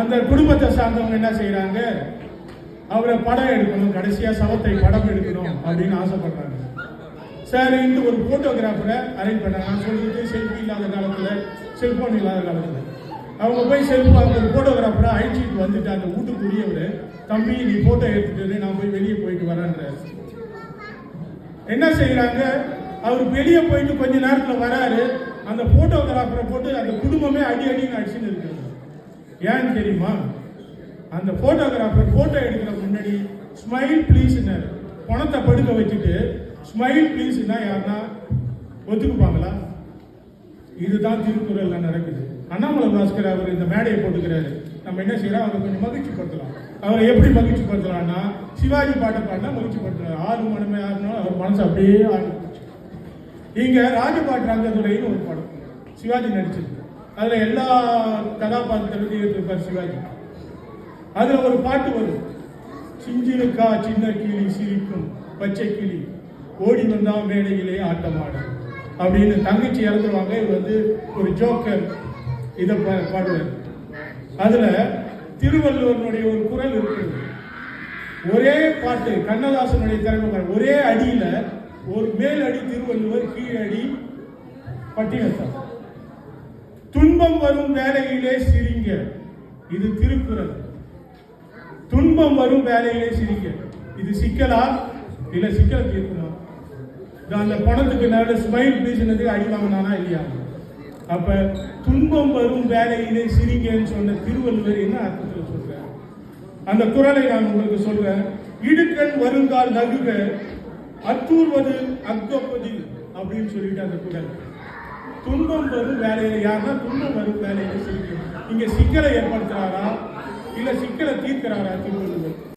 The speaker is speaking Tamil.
அந்த குடும்பத்தை சார்ந்தவங்க என்ன செய்யறாங்க அவரை படம் எடுக்கணும் கடைசியா சவத்தை படம் எடுக்கணும் அப்படின்னு ஆசைப்படுறாங்க. சரின்ட்டு ஒரு போட்டோகிராஃபரை அரேஞ்ச் பண்ணாங்க நான் சொல்றது செல்ஃபி இல்லாத காலத்தில் செல்போன் இல்லாத காலத்தில். அவங்க போய் செல்ஃபோன் ஒரு போட்டோகிராஃபரை அழிச்சிட்டு வந்துட்டு அந்த வீட்டுக்குரியவர் தம்பி நீ போட்டோ எடுத்துட்டு நான் போய் வெளியே போயிட்டு வரேன்ற என்ன செய்யறாங்க அவர் வெளியே போயிட்டு கொஞ்ச நேரத்தில் வராரு. அந்த போட்டோகிராஃபரை போட்டு அந்த குடும்பமே அடி அடின்னு அடிச்சுன்னு இருக்கு. ஏன்னு தெரியுமா? அந்த போட்டோகிராஃபர் போட்டோ எடுக்கிற முன்னாடி ஸ்மைல் ப்ளீஸ்னாரு பணத்தை படுக்க வச்சுட்டு ஸ்மைல் ப்ளீஸ்னா யாருன்னா ஒத்துக்குப்பாங்களா? இதுதான் திருக்குறளில் நடக்குது. அண்ணாமலை பாஸ்கர் அவர் இந்த மேடையை போட்டுக்கிறாரு. நம்ம என்ன செய்யறோம்? அவரை கொஞ்சம் மகிழ்ச்சி படுத்தலாம் அவரை எப்படி மகிழ்ச்சி படுத்தலாம்னா சிவாஜி பாட்டை பாடினா மகிழ்ச்சி படுத்துறாரு ஆறு மனமே ஆறுனாலும் அவர் மனசு அப்படியே ஆடி இங்க ராஜபாட் ரங்கதுரைன்னு ஒரு படம். சிவாஜி நடிச்சிருக்கு அதுல எல்லா கதாபாத்திரத்தையும் எடுத்திருப்பார் சிவாஜி. அதுல ஒரு பாட்டு வரும். சிஞ்சிருக்கா சின்ன கிளி சிரிக்கும் பச்சை கிளி ஓடி வந்தா மேடையிலே ஆட்டமாடும் அப்படின்னு தங்கச்சி இறந்துருவாங்க. இது வந்து ஒரு ஜோக்கர் இதை பா- பாடுவார். அதுல திருவள்ளுவனுடைய ஒரு குரல் இருக்குது ஒரே பாட்டு கண்ணதாசனுடைய திறமை ஒரே அடியில ஒரு மேல் அடி திருவள்ளுவர் கீழடி அடி பட்டினத்தார். துன்பம் வரும் வேலையிலே சிரிங்க. இது திருக்குறள். துன்பம் வரும் வேலையிலே சிரிங்க. இது சிக்கலா? இல்ல சிக்கல தீர்க்குமா? அந்த பணத்துக்கு நல்ல ஸ்மைல் பேசினது அடி வாங்கினானா இல்லையா? அப்ப துன்பம் வரும் வேலையிலே சிரிங்கன்னு சொன்ன திருவள்ளுவர் என்ன அர்த்தத்தில் சொல்றார்? அந்த குரலை நான் உங்களுக்கு சொல்றேன். இடுக்கண் வருங்கால் நகுக அத்தூர்வது அக்கொப்பதில் அப்படின்னு சொல்லிட்டு அந்த குரல். துன்பம் வரும் வேலையை யாருன்னா துன்பம் வரும் வேலையை சிரிக்கும் இங்க சிக்கலை ஏற்படுத்துறாரா? இல்ல சிக்கலை தீர்க்கிறாரா? திருவள்ளுவர்